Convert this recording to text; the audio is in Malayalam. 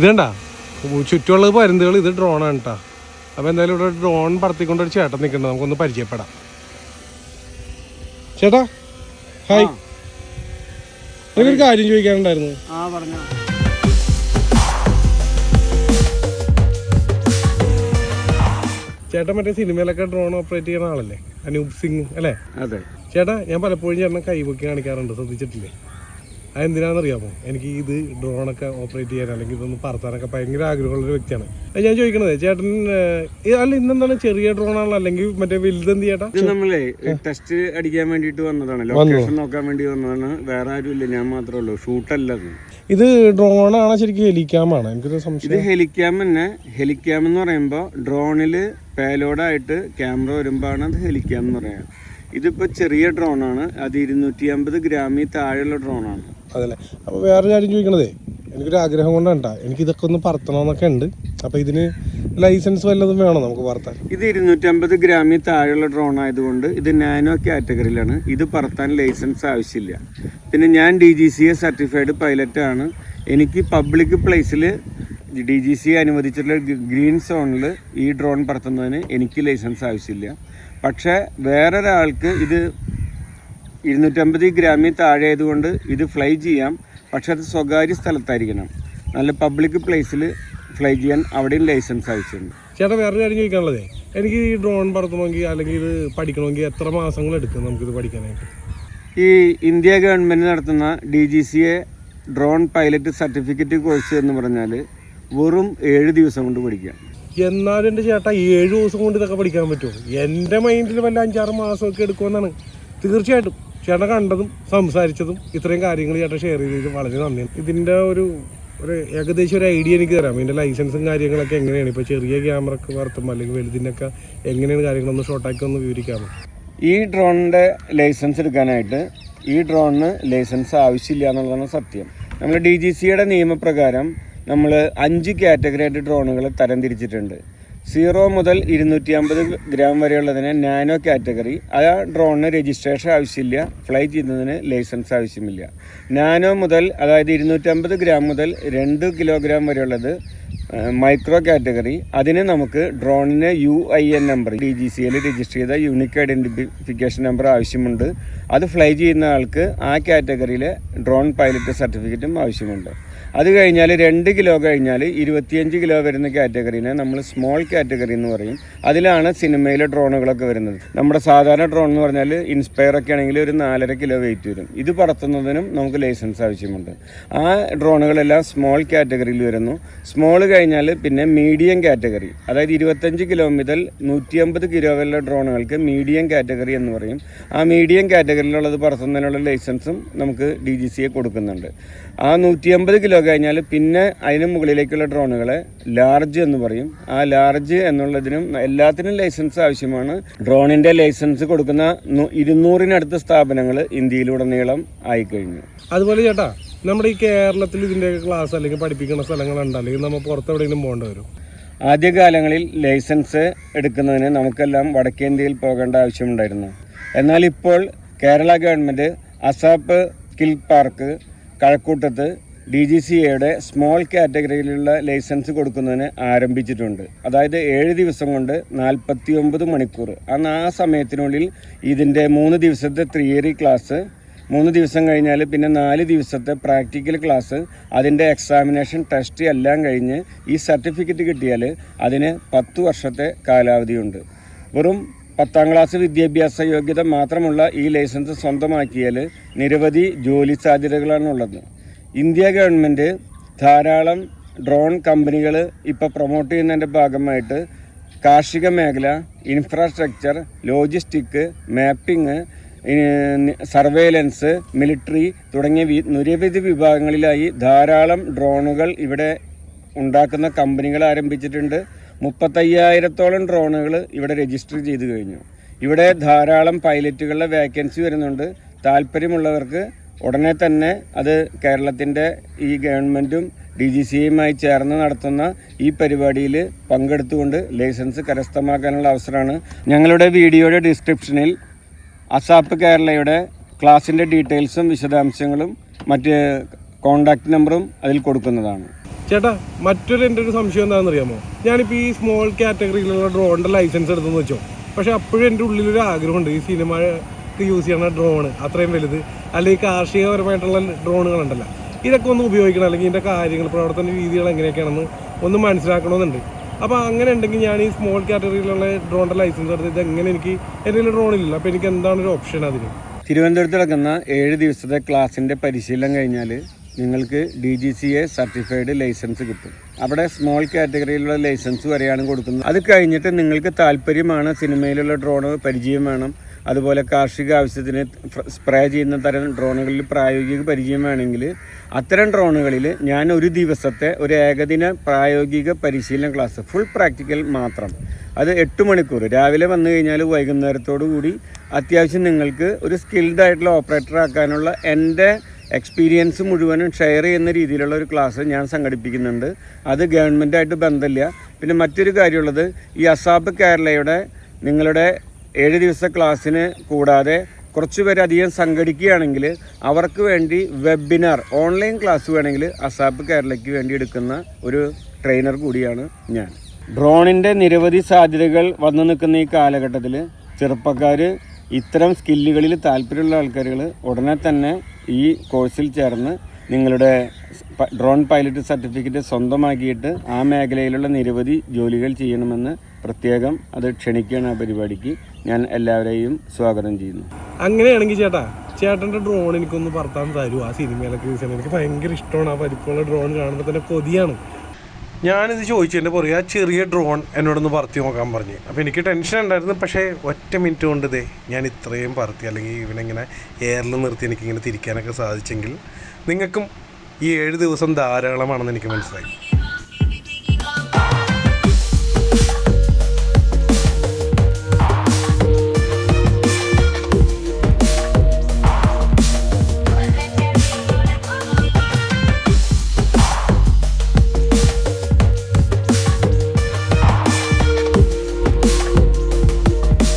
ഇതേണ്ട ചുറ്റുമുള്ളത് പരുന്തുകൾ ഇത് ഡ്രോണാണ് കേട്ടോ അപ്പോൾ എന്തായാലും ഇവിടെ ഡ്രോൺ പറത്തിക്കൊണ്ട് ഒരു ചേട്ടൻ നിൽക്കുന്നുണ്ട് നമുക്കൊന്ന് പരിചയപ്പെടാം. ചേട്ടാ ഹായ് എനിക്കൊരു കാര്യം ചോദിക്കാനുണ്ടായിരുന്നു. ആ പറഞ്ഞോ. ചേട്ടൻ മറ്റേ സിനിമയിലൊക്കെ ഡ്രോൺ ഓപ്പറേറ്റ് ചെയ്യുന്ന ആളല്ലേ? അനൂപ് സിംഗ് അല്ലേ? അതെ. ചേട്ടാ ഞാൻ പലപ്പോഴും ചേട്ടനെ കൈപൊക്കി കാണിക്കാറുണ്ട്. ശ്രദ്ധിച്ചിട്ടില്ലേ? അതെന്തിനാണെന്നറിയാമോ? എനിക്ക് ഇത് ഡ്രോണൊക്കെ ഓപ്പറേറ്റ് ചെയ്യാൻ അല്ലെങ്കിൽ ഇതൊന്ന് പറത്താനൊക്കെ ഭയങ്കര ആഗ്രഹമുള്ള ഒരു വ്യക്തിയാണ്. അത് ഞാൻ ചോദിക്കണത് ചേട്ടൻ അല്ല ഇന്നെന്താണ് ചെറിയ ഡ്രോണാണോ അല്ലെങ്കിൽ മറ്റേ വലുതെന്ത് ചേട്ടാ? ഇത് നമ്മളെ ടെസ്റ്റ് അടിക്കാൻ വേണ്ടിട്ട് വന്നതാണ്. ലൊക്കേഷൻ നോക്കാൻ വേണ്ടി വന്നതാണ്. വേറെ ആരും ഇല്ല ഞാൻ മാത്രമേ ഉള്ളൂ. ഷൂട്ടല്ല ഇത് ഡ്രോണാണോ ശരിക്കും ഹെലിക്യാമാണ് എനിക്കൊരു സംശയം. ഇത് ഹെലിക്യാം തന്നെ. ഹെലിക്യാം എന്ന് പറയുമ്പോൾ ഡ്രോണിൽ പേലോഡായിട്ട് ക്യാമറ വരുമ്പോഴാണ് അത് ഹെലിക്യാം എന്ന് പറയാം. ഇതിപ്പോ ചെറിയ ഡ്രോണാണ്. അത് ഇരുന്നൂറ്റി അമ്പത് ഗ്രാമിൽ താഴെയുള്ള ഡ്രോണാണ്. അതല്ലേ? അപ്പോൾ വേറൊരു കാര്യം ചോദിക്കണതേ എനിക്കൊരു ആഗ്രഹം കൊണ്ടാണ് ട്ടാ. എനിക്ക് ഇതൊക്കെ ഒന്ന് പറത്തണമെന്നൊക്കെ ഉണ്ട്. അപ്പോൾ ഇതിന് ലൈസൻസ് വല്ലതും വേണോ നമുക്ക് പറത്താൻ? ഇത് ഇരുന്നൂറ്റമ്പത് ഗ്രാമിൽ താഴെയുള്ള ഡ്രോൺ ആയതുകൊണ്ട് ഇത് നാനോ കാറ്റഗറിയിലാണ് ഇത് പറത്താൻ ലൈസൻസ് ആവശ്യമില്ല. പിന്നെ ഞാൻ D G C A certified pilot ആണ്. എനിക്ക് പബ്ലിക് പ്ലേസിൽ ഡി ജി സി അനുവദിച്ചിട്ടുള്ള ഗ്രീൻ സോണിൽ ഈ ഡ്രോൺ പറത്തുന്നതിന് എനിക്ക് ലൈസൻസ് ആവശ്യമില്ല. പക്ഷേ വേറൊരാൾക്ക് ഇത് ഇരുന്നൂറ്റമ്പത് ഗ്രാമിൽ താഴെ ആയതുകൊണ്ട് ഇത് ഫ്ലൈ ചെയ്യാം. പക്ഷേ അത് സ്വകാര്യ സ്ഥലത്തായിരിക്കണം. നല്ല പബ്ലിക് പ്ലേസിൽ ഫ്ലൈ ചെയ്യാൻ അവിടെയും ലൈസൻസ് ആവശ്യമുണ്ട്. ചേട്ടാ വേറെ കാര്യം ചോദിക്കാനുള്ളതേ. എനിക്ക് ഈ ഡ്രോൺ പറത്തണമെങ്കിൽ അല്ലെങ്കിൽ ഇത് പഠിക്കണമെങ്കിൽ എത്ര മാസങ്ങൾ എടുക്കും നമുക്കിത് പഠിക്കാനായിട്ട്? ഈ ഇന്ത്യ ഗവൺമെന്റ് നടത്തുന്ന D G C A drone pilot certificate course എന്ന് പറഞ്ഞാൽ വെറും ഏഴ് ദിവസം കൊണ്ട് പഠിക്കാം. എന്നാലും എന്റെ ചേട്ടാ ഏഴ് ദിവസം കൊണ്ട് ഇതൊക്കെ പഠിക്കാൻ പറ്റുമോ? എന്റെ മൈൻഡിൽ വല്ല അഞ്ചാറ് മാസമൊക്കെ എടുക്കുമെന്നാണ്. തീർച്ചയായിട്ടും. ചേട്ടൻ കണ്ടതും സംസാരിച്ചതും ഇത്രയും കാര്യങ്ങൾ ചേട്ടൻ ഷെയർ ചെയ്തതിൽ വളരെ നന്ദിയാണ് ഇതിന്റെ ഒരു ഒരു ഏകദേശം ഒരു ഐഡിയ എനിക്ക് തരാം. ഇതിന്റെ ലൈസൻസും കാര്യങ്ങളൊക്കെ എങ്ങനെയാണ്? ഇപ്പോൾ ചെറിയ ക്യാമറ ഒക്കെ വറുത്തുമ്പോൾ അല്ലെങ്കിൽ വലുതിന്റെയൊക്കെ എങ്ങനെയാണ് കാര്യങ്ങളൊന്ന് ഷോർട്ടാക്കി ഒന്ന് വിവരിക്കാമോ? ഈ ഡ്രോണിന്റെ ലൈസൻസ് എടുക്കാനായിട്ട് ഈ ഡ്രോണിന് ലൈസൻസ് ആവശ്യമില്ല എന്നുള്ളതാണ് സത്യം. നമ്മൾ ഡി ജി സിയുടെ നിയമപ്രകാരം നമ്മൾ അഞ്ച് കാറ്റഗറി ആയിട്ട് ഡ്രോണുകൾ തരംതിരിച്ചിട്ടുണ്ട്. സീറോ മുതൽ ഇരുന്നൂറ്റി അമ്പത് ഗ്രാം വരെയുള്ളതിന് നാനോ കാറ്റഗറി. ആ ഡ്രോണിന് രജിസ്ട്രേഷൻ ആവശ്യമില്ല. ഫ്ലൈ ചെയ്യുന്നതിന് ലൈസൻസ് ആവശ്യമില്ല. നാനോ മുതൽ അതായത് ഇരുന്നൂറ്റമ്പത് ഗ്രാം മുതൽ രണ്ട് കിലോഗ്രാം വരെയുള്ളത് മൈക്രോ കാറ്റഗറി. അതിന് നമുക്ക് ഡ്രോണിന് U I N number D G സിയിൽ രജിസ്റ്റർ ചെയ്ത യൂണിക് ഐഡന്റിഫിക്കേഷൻ നമ്പർ ആവശ്യമുണ്ട്. അത് ഫ്ലൈ ചെയ്യുന്ന ആൾക്ക് ആ കാറ്റഗറിയിലെ ഡ്രോൺ പൈലറ്റ് സർട്ടിഫിക്കറ്റും ആവശ്യമുണ്ട്. അത് കഴിഞ്ഞാൽ രണ്ട് കിലോ കഴിഞ്ഞാൽ ഇരുപത്തിയഞ്ച് കിലോ വരുന്ന കാറ്റഗറീനെ നമ്മൾ സ്മോൾ കാറ്റഗറി എന്ന് പറയും. അതിലാണ് സിനിമയിലെ ഡ്രോണുകളൊക്കെ വരുന്നത്. നമ്മുടെ സാധാരണ ഡ്രോൺ എന്ന് പറഞ്ഞാൽ ഇൻസ്പയർ ഒക്കെ ആണെങ്കിൽ ഒരു നാലര കിലോ വെയിറ്റ് വരും. ഇത് പറത്തുന്നതിനും നമുക്ക് ലൈസൻസ് ആവശ്യമുണ്ട്. ആ ഡ്രോണുകളെല്ലാം സ്മോൾ കാറ്റഗറിയിൽ വരുന്നു. സ്മോൾ കഴിഞ്ഞാൽ പിന്നെ മീഡിയം കാറ്റഗറി അതായത് ഇരുപത്തഞ്ച് കിലോ മുതൽ നൂറ്റി അമ്പത് കിലോ വരെയുള്ള ഡ്രോണുകൾക്ക് മീഡിയം കാറ്റഗറി എന്ന് പറയും. ആ മീഡിയം കാറ്റഗറിയിലുള്ളത് പറത്തുന്നതിനുള്ള ലൈസൻസും നമുക്ക് ഡി ജി സിയെ കൊടുക്കുന്നുണ്ട്. ആ നൂറ്റി അമ്പത് കിലോ കഴിഞ്ഞാൽ പിന്നെ അതിന് മുകളിലേക്കുള്ള ഡ്രോണുകളെ ലാർജ് എന്ന് പറയും. ആ ലാർജ് എന്നുള്ളതിനും എല്ലാത്തിനും ലൈസൻസ് ആവശ്യമാണ്. ഡ്രോണിന്റെ ലൈസൻസ് കൊടുക്കുന്ന ഇരുന്നൂറിനടുത്ത് സ്ഥാപനങ്ങൾ ഇന്ത്യയിലുടനീളം ആയിക്കഴിഞ്ഞു. അതുപോലെ ചേട്ടാ നമ്മുടെ ഈ കേരളത്തിൽ ഇതിന്റെയൊക്കെ ക്ലാസ് അല്ലെങ്കിൽ പഠിപ്പിക്കുന്ന സ്ഥലങ്ങളുണ്ട്. അല്ലെങ്കിൽ നമ്മൾ പുറത്തെവിടെയെങ്കിലും പോകേണ്ട വരും. ആദ്യകാലങ്ങളിൽ ലൈസൻസ് എടുക്കുന്നതിന് നമുക്കെല്ലാം വടക്കേന്ത്യയിൽ പോകേണ്ട ആവശ്യമുണ്ടായിരുന്നു. എന്നാൽ ഇപ്പോൾ Kerala government ASAP skill park കഴക്കൂട്ടത്ത് D G C എയുടെ സ്മോൾ കാറ്റഗറിയിലുള്ള ലൈസൻസ് കൊടുക്കുന്നതിന് ആരംഭിച്ചിട്ടുണ്ട്. അതായത് ഏഴ് ദിവസം കൊണ്ട് നാൽപ്പത്തി ഒമ്പത് മണിക്കൂർ. അന്ന് ആ സമയത്തിനുള്ളിൽ ഇതിന്റെ മൂന്ന് ദിവസത്തെ തിയറി ക്ലാസ് മൂന്ന് ദിവസം കഴിഞ്ഞാൽ പിന്നെ നാല് ദിവസത്തെ പ്രാക്ടിക്കൽ ക്ലാസ് അതിന്റെ എക്സാമിനേഷൻ ടെസ്റ്റ് എല്ലാം കഴിഞ്ഞ് ഈ സർട്ടിഫിക്കറ്റ് കിട്ടിയാൽ അതിന് പത്ത് വർഷത്തെ കാലാവധിയുണ്ട്. വെറും പത്താം ക്ലാസ് വിദ്യാഭ്യാസ യോഗ്യത മാത്രമുള്ള ഈ ലൈസൻസ് സ്വന്തമാക്കിയാൽ നിരവധി ജോലി സാധ്യതകളാണുള്ളത്. ഇന്ത്യ ഗവൺമെന്റ് ധാരാളം ഡ്രോൺ കമ്പനികൾ ഇപ്പോൾ പ്രൊമോട്ട് ചെയ്യുന്നതിന്റെ ഭാഗമായിട്ട് കാർഷിക മേഖല infrastructure logistic mapping surveillance military തുടങ്ങിയ നിരവധി വിഭാഗങ്ങളിലായി ധാരാളം ഡ്രോണുകൾ ഇവിടെ ഉണ്ടാക്കുന്ന കമ്പനികൾ ആരംഭിച്ചിട്ടുണ്ട്. മുപ്പത്തയ്യായിരത്തോളം ഡ്രോണുകൾ ഇവിടെ രജിസ്റ്റർ ചെയ്തു കഴിഞ്ഞു. ഇവിടെ ധാരാളം പൈലറ്റുകളുടെ വേക്കൻസി വരുന്നുണ്ട്. താല്പര്യമുള്ളവർക്ക് ഉടനെ തന്നെ അത് കേരളത്തിന്റെ ഈ ഗവൺമെന്റും ഡി ജി സിയുമായി ചേർന്ന് നടത്തുന്ന ഈ പരിപാടിയിൽ പങ്കെടുത്തുകൊണ്ട് ലൈസൻസ് കരസ്ഥമാക്കാനുള്ള അവസരമാണ്. ഞങ്ങളുടെ വീഡിയോയുടെ ഡിസ്ക്രിപ്ഷനിൽ അസാപ്പ് കേരളയുടെ ക്ലാസിന്റെ ഡീറ്റെയിൽസും വിശദാംശങ്ങളും മറ്റ് കോണ്ടാക്ട് നമ്പറും അതിൽ കൊടുക്കുന്നതാണ്. ചേട്ടാ മറ്റൊരു എന്റെ ഒരു സംശയം എന്താണെന്ന് അറിയാമോ ഞാനിപ്പോൾ ഈ സ്മോൾ കാറ്റഗറിയിലുള്ള ഡ്രോണിന്റെ ലൈസൻസ് എടുത്തെന്ന് വെച്ചോ. പക്ഷെ അപ്പോഴും എന്റെ ഉള്ളിലൊരു ആഗ്രഹമുണ്ട് ഈ സിനിമക്ക് യൂസ് ചെയ്യണ ഡ്രോണ് അത്രയും വലുത്. അല്ലെങ്കിൽ കാർഷികപരമായിട്ടുള്ള ഡ്രോണുകളുണ്ടല്ലോ ഇതൊക്കെ ഒന്ന് ഉപയോഗിക്കണം. അല്ലെങ്കിൽ ഇതിന്റെ കാര്യങ്ങൾ പ്രവർത്തന രീതികൾ എങ്ങനെയൊക്കെയാണെന്ന് ഒന്ന് മനസ്സിലാക്കണമെന്നുണ്ട്. അപ്പോൾ അങ്ങനെ ഉണ്ടെങ്കിൽ ഞാൻ ഈ സ്മോൾ കാറ്റഗറിയിലുള്ള ഡ്രോണിന്റെ ലൈസൻസ് എടുത്ത് ഇത് എങ്ങനെ എനിക്ക് എന്റെ ഇല്ല. അപ്പോൾ എനിക്ക് എന്താണ് ഒരു ഓപ്ഷൻ അതിന്? തിരുവനന്തപുരത്ത് നടക്കുന്ന ഏഴ് ദിവസത്തെ ക്ലാസ്സിന്റെ പരിശീലനം കഴിഞ്ഞാൽ നിങ്ങൾക്ക് D G C A certified licence കിട്ടും. അവിടെ സ്മോൾ കാറ്റഗറിയിലുള്ള ലൈസൻസ് വരെയാണ് കൊടുക്കുന്നത്. അത് കഴിഞ്ഞിട്ട് നിങ്ങൾക്ക് താല്പര്യമാണ് സിനിമയിലുള്ള ഡ്രോണ് പരിചയം വേണം. അതുപോലെ കാർഷിക ആവശ്യത്തിന് സ്പ്രേ ചെയ്യുന്ന തരം ഡ്രോണുകളിൽ പ്രായോഗിക പരിചയം വേണമെങ്കിൽ അത്തരം ഡ്രോണുകളിൽ ഞാൻ ഒരു ദിവസത്തെ ഒരു ഏകദിന പ്രായോഗിക പരിശീലന ക്ലാസ് ഫുൾ പ്രാക്ടിക്കൽ മാത്രം. അത് എട്ട് മണിക്കൂർ. രാവിലെ വന്നു കഴിഞ്ഞാൽ വൈകുന്നേരത്തോടു കൂടി അത്യാവശ്യം നിങ്ങൾക്ക് ഒരു സ്കിൽഡ് ആയിട്ടുള്ള ഓപ്പറേറ്റർ ആക്കാനുള്ള എന്റെ എക്സ്പീരിയൻസ് മുഴുവനും ഷെയർ ചെയ്യുന്ന രീതിയിലുള്ള ഒരു ക്ലാസ് ഞാൻ സംഘടിപ്പിക്കുന്നുണ്ട്. അത് ഗവൺമെന്റായിട്ട് ബന്ധമില്ല. പിന്നെ മറ്റൊരു കാര്യമുള്ളത് ഈ അസാബ് കേരളയുടെ നിങ്ങളുടെ ഏഴ് ദിവസത്തെ ക്ലാസ്സിന് കൂടാതെ കുറച്ച് പേര് അധികം സംഘടിക്കുകയാണെങ്കിൽ അവർക്ക് വേണ്ടി വെബിനാർ ഓൺലൈൻ ക്ലാസ് വേണമെങ്കിൽ അസാപ്പ് കേരളയ്ക്ക് വേണ്ടി എടുക്കുന്ന ഒരു ട്രെയിനർ കൂടിയാണ് ഞാൻ. ഡ്രോണിന്റെ നിരവധി സാധ്യതകൾ വന്നു നിൽക്കുന്ന ഈ കാലഘട്ടത്തിൽ ചെറുപ്പക്കാർ ഇത്തരം സ്കില്ലുകളിൽ താല്പര്യമുള്ള ആൾക്കാരുകൾ ഉടനെ തന്നെ ഈ കോഴ്സിൽ ചേർന്ന് നിങ്ങളുടെ ഡ്രോൺ പൈലറ്റ് സർട്ടിഫിക്കറ്റ് സ്വന്തമാക്കിയിട്ട് ആ മേഖലയിലുള്ള നിരവധി ജോലികൾ ചെയ്യണമെന്ന് പ്രത്യേകം അത് ക്ഷണിക്കുകയാണ് ആ പരിപാടിക്ക്. ഞാൻ എല്ലാവരെയും സ്വാഗതം ചെയ്യുന്നു. അങ്ങനെയാണെങ്കിൽ ചേട്ടാ ചേട്ടന്റെ ഡ്രോൺ എനിക്കൊന്ന് പറത്താൻ തരുമോ ആ സിനിമയിലൊക്കെ യൂസ് ചെയ്യാൻ എനിക്ക് ഭയങ്കര ഇഷ്ടമാണ്. ആ പരിപ്പുള്ള ഡ്രോൺ കാണുമ്പോൾ തന്നെ കൊതിയാണ്. ഞാനിത് ചോദിച്ചതിന്റെ പുറകെ ആ ചെറിയ ഡ്രോൺ എന്നോടൊന്ന് പറത്തി നോക്കാൻ പറഞ്ഞു. അപ്പോൾ എനിക്ക് ടെൻഷൻ ഉണ്ടായിരുന്നു. പക്ഷേ ഒറ്റ മിനിറ്റ് കൊണ്ട് ഇതേ ഞാൻ ഇത്രയും പറത്തി അല്ലെങ്കിൽ ഇവനിങ്ങനെ എയറിൽ നിർത്തി എനിക്കിങ്ങനെ തിരിക്കാനൊക്കെ സാധിച്ചെങ്കിൽ നിങ്ങൾക്കും ഈ ഏഴ് ദിവസം ധാരാളമാണെന്ന് എനിക്ക് മനസ്സിലായി.